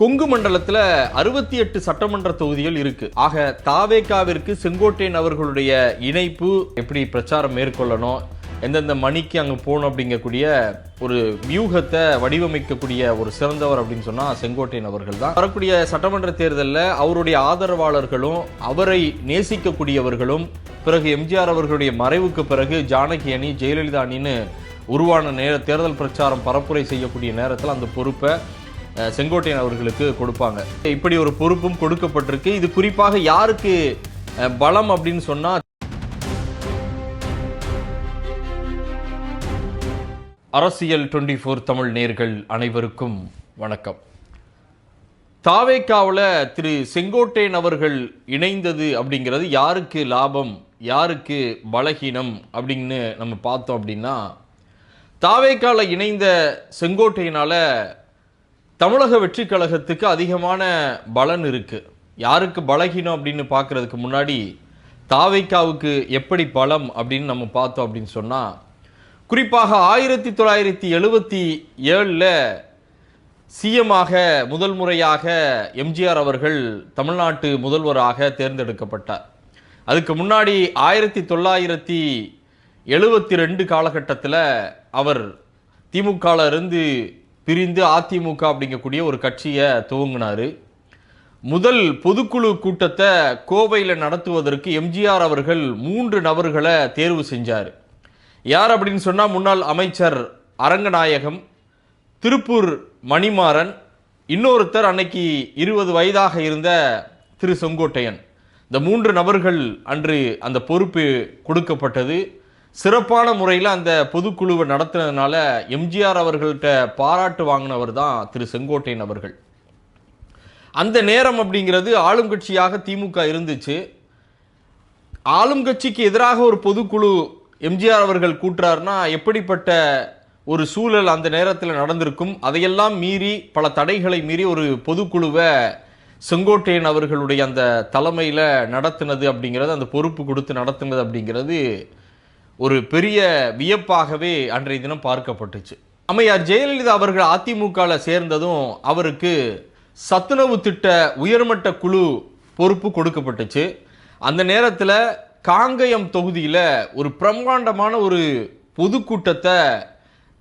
கொங்கு மண்டலத்துல அறுபத்தி எட்டு சட்டமன்ற தொகுதிகள் இருக்கு. ஆக தாவேகாவிற்கு செங்கோட்டையன் அவர்களுடைய இணைப்பு எப்படி பிரச்சாரம் மேற்கொள்ளணும் எந்தெந்த மணிக்கு அங்கே போகணும் அப்படிங்கக்கூடிய ஒரு வியூகத்தை வடிவமைக்கக்கூடிய ஒரு சிறந்தவர் அப்படின்னு சொன்னால் செங்கோட்டையன் அவர்கள் தான் வரக்கூடிய சட்டமன்ற தேர்தலில் அவருடைய ஆதரவாளர்களும் அவரை நேசிக்கக்கூடியவர்களும் பிறகு எம்ஜிஆர் அவர்களுடைய மறைவுக்கு பிறகு ஜானகி அணி ஜெயலலிதா அணின்னு உருவான நேர தேர்தல் பிரச்சாரம் பரப்புரை செய்யக்கூடிய நேரத்தில் அந்த பொறுப்பை செங்கோட்டையன் அவர்களுக்கு கொடுப்பாங்க. இப்படி ஒரு பொறுப்பும் கொடுக்கப்பட்டிருக்கு. இது குறிப்பாக யாருக்கு பலம் அப்படின்னு சொன்னா அரசியல் டுவெண்ட்டி ஃபோர் தமிழ் நேர்கள் அனைவருக்கும் வணக்கம். தாவேக்காவில் திரு செங்கோட்டையன் அவர்கள் இணைந்தது அப்படிங்கிறது யாருக்கு லாபம் யாருக்கு பலகீனம் அப்படின்னு நம்ம பார்த்தோம் அப்படின்னா தாவேக்காவில் இணைந்த செங்கோட்டையினால் தமிழக வெற்றி கழகத்துக்கு அதிகமான பலன் இருக்குது யாருக்கு பலகீனம் அப்படின்னு பார்க்குறதுக்கு முன்னாடி தாவைக்காவுக்கு எப்படி பலம் அப்படின்னு நம்ம பார்த்தோம் அப்படின்னு சொன்னால் குறிப்பாக ஆயிரத்தி தொள்ளாயிரத்தி எழுபத்தி ஏழில் சிஎமாக முதல் முறையாக எம்ஜிஆர் அவர்கள் தமிழ்நாட்டு முதல்வராக தேர்ந்தெடுக்கப்பட்டார். அதுக்கு முன்னாடி ஆயிரத்தி தொள்ளாயிரத்தி எழுபத்தி ரெண்டு காலகட்டத்தில் அவர் திமுகல இருந்து பிரிந்து அதிமுக அப்படிங்கக்கூடிய ஒரு கட்சியை துவங்கினார். முதல் பொதுக்குழு கூட்டத்தை கோவையில் நடத்துவதற்கு எம்ஜிஆர் அவர்கள் மூன்று நபர்களை தேர்வு செஞ்சார். யார் அப்படின்னு சொன்னால் முன்னாள் அமைச்சர் அரங்கநாயகம் திருப்பூர் மணிமாறன் இன்னொருத்தர் அன்னைக்கு இருபது வயதாக இருந்த திரு செங்கோட்டையன். இந்த மூன்று நபர்கள் அன்று அந்த பொறுப்பு கொடுக்கப்பட்டது. சிறப்பான முறையில் அந்த பொதுக்குழுவை நடத்தினதுனால எம்ஜிஆர் அவர்கள்ட்ட பாராட்டு வாங்கினவர் தான் திரு செங்கோட்டையன் அவர்கள். அந்த நேரம் அப்படிங்கிறது ஆளும் கட்சியாக திமுக இருந்துச்சு. ஆளும் கட்சிக்கு எதிராக ஒரு பொதுக்குழு எம்ஜிஆர் அவர்கள் கூட்டுறாருனா எப்படிப்பட்ட ஒரு சூழல் அந்த நேரத்தில் நடந்திருக்கும்? அதையெல்லாம் மீறி பல தடைகளை மீறி ஒரு பொதுக்குழுவை செங்கோட்டையன் அவர்களுடைய அந்த தலைமையில் நடத்தினது அப்படிங்கிறது அந்த பொறுப்பு கொடுத்து நடத்தினது அப்படிங்கிறது ஒரு பெரிய வியப்பாகவே அன்றைய தினம் பார்க்கப்பட்டுச்சு. அம்மையார் ஜெயலலிதா அவர்கள் அதிமுகவில் சேர்ந்ததும் அவருக்கு சத்துணவு திட்ட உயர்மட்ட குழு பொறுப்பு கொடுக்கப்பட்டுச்சு. அந்த நேரத்தில் காங்கயம் தொகுதியில் ஒரு பிரம்மாண்டமான ஒரு பொதுக்கூட்டத்தை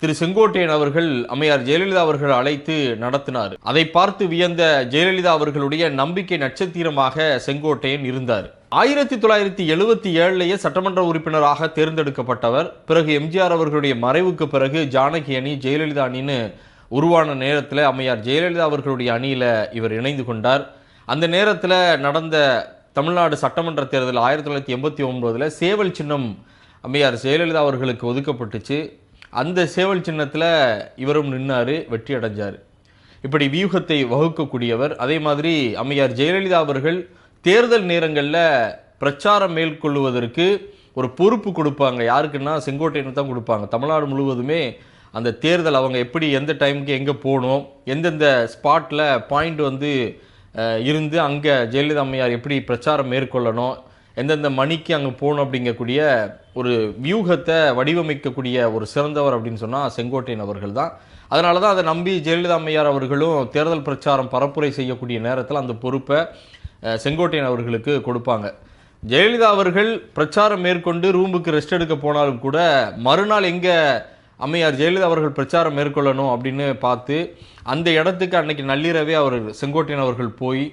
திரு செங்கோட்டையன் அவர்கள் அம்மையார் ஜெயலலிதா அவர்கள் அழைத்து நடத்தினார். அதை பார்த்து வியந்த ஜெயலலிதா அவர்களுடைய நம்பிக்கை நட்சத்திரமாக செங்கோட்டையன் இருந்தார். ஆயிரத்தி தொள்ளாயிரத்தி எழுபத்தி ஏழுலேயே சட்டமன்ற உறுப்பினராக தேர்ந்தெடுக்கப்பட்டவர். பிறகு எம்ஜிஆர் அவர்களுடைய மறைவுக்கு பிறகு ஜானகி அணி ஜெயலலிதா அணின்னு உருவான நேரத்தில் அம்மையார் ஜெயலலிதா அவர்களுடைய அணியில் இவர் இணைந்து கொண்டார். அந்த நேரத்தில் நடந்த தமிழ்நாடு சட்டமன்ற தேர்தல் ஆயிரத்தி தொள்ளாயிரத்தி எண்பத்தி ஒன்பதில் சேவல் சின்னம் அம்மையார் ஜெயலலிதா அவர்களுக்கு ஒதுக்கப்பட்டுச்சு. அந்த சேவல் சின்னத்தில் இவரும் நின்னார் வெற்றி அடைஞ்சார். இப்படி வியூகத்தை வகுக்கக்கூடியவர். அதே மாதிரி அம்மையார் ஜெயலலிதா அவர்கள் தேர்தல் நேரங்களில் பிரச்சாரம் மேற்கொள்வதற்கு ஒரு பொறுப்பு கொடுப்பாங்க. யாருக்குன்னா செங்கோட்டையனு தான் கொடுப்பாங்க. தமிழ்நாடு முழுவதுமே அந்த தேர்தல் அவங்க எப்படி எந்த டைமுக்கு எங்கே போகணும் எந்தெந்த ஸ்பாட்டில் பாயிண்ட் வந்து இருந்து அங்கே ஜெயலலிதா அம்மையார் எப்படி பிரச்சாரம் மேற்கொள்ளணும் எந்தெந்த மணிக்கு அங்கே போகணும் அப்படிங்கக்கூடிய ஒரு வியூகத்தை வடிவமைக்கக்கூடிய ஒரு சிறந்தவர் அப்படின்னு சொன்னால் செங்கோட்டையன் அவர்கள் தான். அதனால தான் அதை நம்பி ஜெயலலிதா அம்மையார் அவர்களும் தேர்தல் பிரச்சாரம் பரப்புரை செய்யக்கூடிய நேரத்தில் அந்த பொறுப்பை செங்கோட்டையன் அவர்களுக்கு கொடுப்பாங்க. ஜெயலலிதா அவர்கள் பிரச்சாரம் மேற்கொண்டு ரூமுக்கு ரெஸ்ட் எடுக்க போனாலும் கூட மறுநாள் எங்கே அம்மையார் ஜெயலலிதா அவர்கள் பிரச்சாரம் மேற்கொள்ளணும் அப்படின்னு பார்த்து அந்த இடத்துக்கு அன்னைக்கு நள்ளிரவே அவர் செங்கோட்டையன் அவர்கள் போய்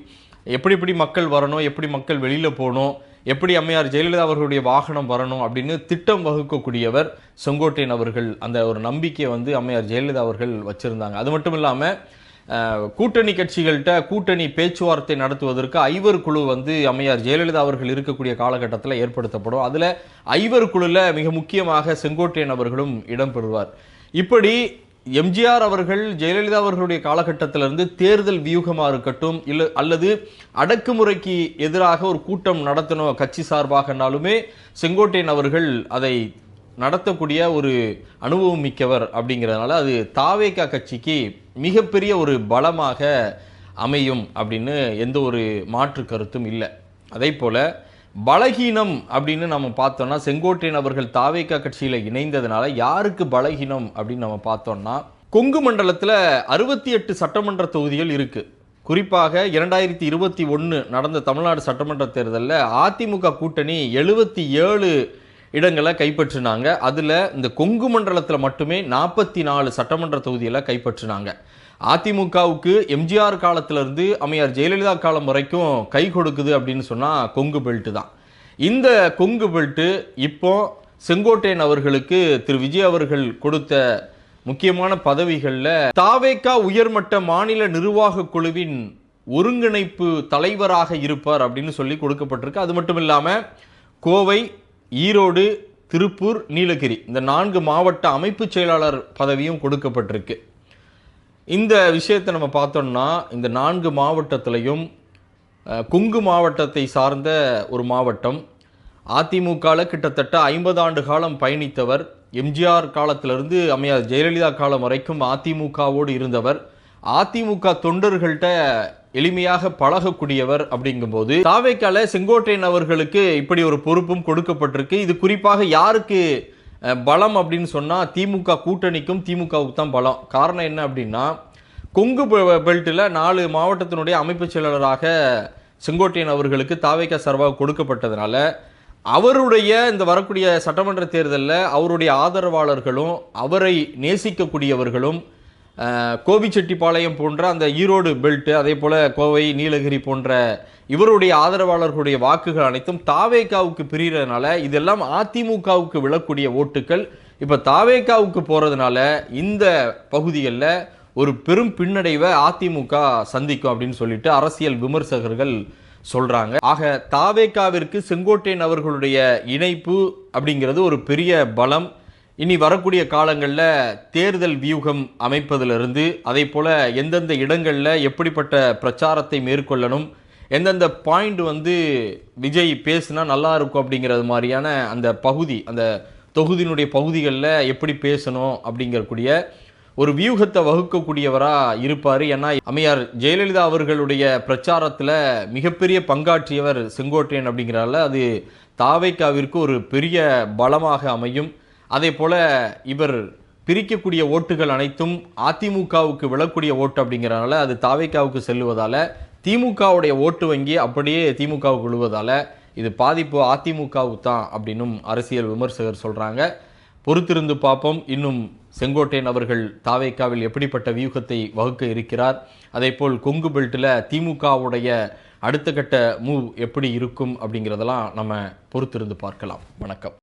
எப்படி எப்படி மக்கள் வரணும் எப்படி மக்கள் வெளியில் போகணும் எப்படி அம்மையார் ஜெயலலிதா அவர்களுடைய வாகனம் வரணும் அப்படின்னு திட்டம் வகுக்கக்கூடியவர் செங்கோட்டையன் அவர்கள். அந்த ஒரு நம்பிக்கையை வந்து அம்மையார் ஜெயலலிதா அவர்கள் வச்சுருந்தாங்க. அது மட்டும் இல்லாமல் கூட்டணி கட்சிகள்கிட்ட கூட்டணி பேச்சுவார்த்தை நடத்துவதற்கு ஐவர் குழு வந்து அம்மையார் ஜெயலலிதா அவர்கள் இருக்கக்கூடிய காலகட்டத்தில் ஏற்படுத்தப்படும். அதில் ஐவர் குழுல மிக முக்கியமாக செங்கோட்டையன் அவர்களும் இடம்பெறுவார் இப்படி எம்ஜிஆர் அவர்கள் ஜெயலலிதா அவர்களுடைய காலகட்டத்திலிருந்து தேர்தல் வியூகமாக இருக்கட்டும் இல்லை அல்லது அடக்குமுறைக்கு எதிராக ஒரு கூட்டம் நடத்தணும் கட்சி சார்பாகனாலுமே செங்கோட்டையன் அவர்கள் அதை நடத்தக்கூடிய ஒரு அனுபவம் மிக்கவர் அப்படிங்கிறதுனால அது தாவேகா கட்சிக்கு மிகப்பெரிய ஒரு பலமாக அமையும் அப்படின்னு எந்த ஒரு மாற்று கருத்தும் இல்லை. அதே போல் பலகீனம் அப்படின்னு நம்ம பார்த்தோம்னா செங்கோட்டையன் அவர்கள் தாவேக்கா கட்சியில் இணைந்ததுனால யாருக்கு பலகீனம் அப்படின்னு நம்ம பார்த்தோம்னா கொங்கு மண்டலத்தில் அறுபத்தி எட்டு சட்டமன்ற தொகுதிகள் இருக்குது குறிப்பாக இரண்டாயிரத்தி இருபத்தி ஒன்று நடந்த தமிழ்நாடு சட்டமன்ற தேர்தலில் அதிமுக கூட்டணி எழுபத்தி ஏழு இடங்களை கைப்பற்றினாங்க. அதில் இந்த கொங்கு மண்டலத்தில் மட்டுமே நாற்பத்தி நாலு சட்டமன்ற தொகுதியில் கைப்பற்றினாங்க. அதிமுகவுக்கு எம்ஜிஆர் காலத்திலிருந்து அம்மையார் ஜெயலலிதா காலம் வரைக்கும் கை கொடுக்குது அப்படின்னு சொன்னால் கொங்கு பெல்ட்டு தான். இந்த கொங்கு பெல்ட்டு இப்போ செங்கோட்டையன் அவர்களுக்கு திரு விஜய் அவர்கள் கொடுத்த முக்கியமான பதவிகளில் தாவேக்கா உயர்மட்ட மாநில நிர்வாக குழுவின் ஒருங்கிணைப்பு தலைவராக இருப்பார் அப்படின்னு சொல்லி கொடுக்கப்பட்டிருக்கு. அது மட்டும் இல்லாமல் கோவை ஈரோடு திருப்பூர் நீலகிரி இந்த நான்கு மாவட்ட அமைப்பு செயலாளர் பதவியும் கொடுக்கப்பட்டிருக்கு. இந்த விஷயத்தை நம்ம பார்த்தோம்னா இந்த நான்கு மாவட்டத்திலையும் கொங்கு மாவட்டத்தை சார்ந்த ஒரு மாவட்டம். அதிமுகவில் கிட்டத்தட்ட ஐம்பது ஆண்டு காலம் பயணித்தவர். எம்ஜிஆர் காலத்திலிருந்து அம்மையார் ஜெயலலிதா காலம் வரைக்கும் அதிமுகவோடு இருந்தவர். அதிமுக தொண்டர்கள்ட்ட எளிமையாக பழகக்கூடியவர் அப்படிங்கும்போது தாவேக்கால செங்கோட்டையன் அவர்களுக்கு இப்படி ஒரு பொறுப்பும் கொடுக்கப்பட்டிருக்கு. இது குறிப்பாக யாருக்கு பலம் அப்படின்னு சொன்னால் திமுக கூட்டணிக்கும் திமுகவுக்கு தான் பலம். காரணம் என்ன அப்படின்னா கொங்கு பெல்ட்டில் நாலு மாவட்டத்தினுடைய அமைப்புச் செயலாளராக செங்கோட்டையன் அவர்களுக்கு தாவேக்கா சார்பாக கொடுக்கப்பட்டதுனால அவருடைய இந்த வரக்கூடிய சட்டமன்ற தேர்தலில் அவருடைய ஆதரவாளர்களும் அவரை நேசிக்கக்கூடியவர்களும் கோபிச்செட்டிப்பாளையம் போன்ற அந்த ஈரோடு பெல்ட் அதே போல் கோவை நீலகிரி போன்ற இவருடைய ஆதரவாளர்களுடைய வாக்குகள் அனைத்தும் தாவேக்காவுக்கு பிரிகிறதுனால இதெல்லாம் அதிமுகவுக்கு விழக்கூடிய ஓட்டுகள் இப்போ தாவேக்காவுக்கு போகிறதுனால இந்த பகுதிகளில் ஒரு பெரும் பின்னடைவை அதிமுக சந்திக்கும் அப்படின்னு சொல்லிட்டு அரசியல் விமர்சகர்கள் சொல்கிறாங்க ஆக தாவேக்காவிற்கு செங்கோட்டையன் அவர்களுடைய இணைப்பு அப்படிங்கிறது ஒரு பெரிய பலம். இனி வரக்கூடிய காலங்களில் தேர்தல் வியூகம் அமைப்பதிலிருந்து அதே போல் எந்தெந்த இடங்களில் எப்படிப்பட்ட பிரச்சாரத்தை மேற்கொள்ளணும் எந்தெந்த பாயிண்ட் வந்து விஜய் பேசுனா நல்லா இருக்கும் அப்படிங்கிறது மாதிரியான அந்த பகுதி அந்த தொகுதியினுடைய பகுதிகளில் எப்படி பேசணும் அப்படிங்கக்கூடிய ஒரு வியூகத்தை வகுக்கக்கூடியவராக இருப்பார். ஏன்னா அம்மையார் ஜெயலலிதா அவர்களுடைய பிரச்சாரத்தில் மிகப்பெரிய பங்காற்றியவர் செங்கோட்டையன் அப்படிங்கிறால அது தாவைக்காவிற்கு ஒரு பெரிய பலமாக அமையும். அதே போல் இவர் பிரிக்கக்கூடிய ஓட்டுகள் அனைத்தும் அதிமுகவுக்கு விழக்கூடிய ஓட்டு அப்படிங்கிறனால அது தாவேக்காவுக்கு செல்லுவதால் திமுகவுடைய ஓட்டு வங்கி அப்படியே திமுகவுக்கு விழுவதால் இது பாதிப்பு அதிமுகவுக்கு தான் அப்படின்னும் அரசியல் விமர்சகர் சொல்கிறாங்க பொறுத்திருந்து பார்ப்போம். இன்னும் செங்கோட்டையன் அவர்கள் தாவேக்காவில் எப்படிப்பட்ட வியூகத்தை வகுக்க இருக்கிறார்? அதேபோல் கொங்கு பெல்ட்டில் திமுகவுடைய அடுத்த கட்ட மூவ் எப்படி இருக்கும் அப்படிங்கிறதெல்லாம் நம்ம பொறுத்திருந்து பார்க்கலாம். வணக்கம்.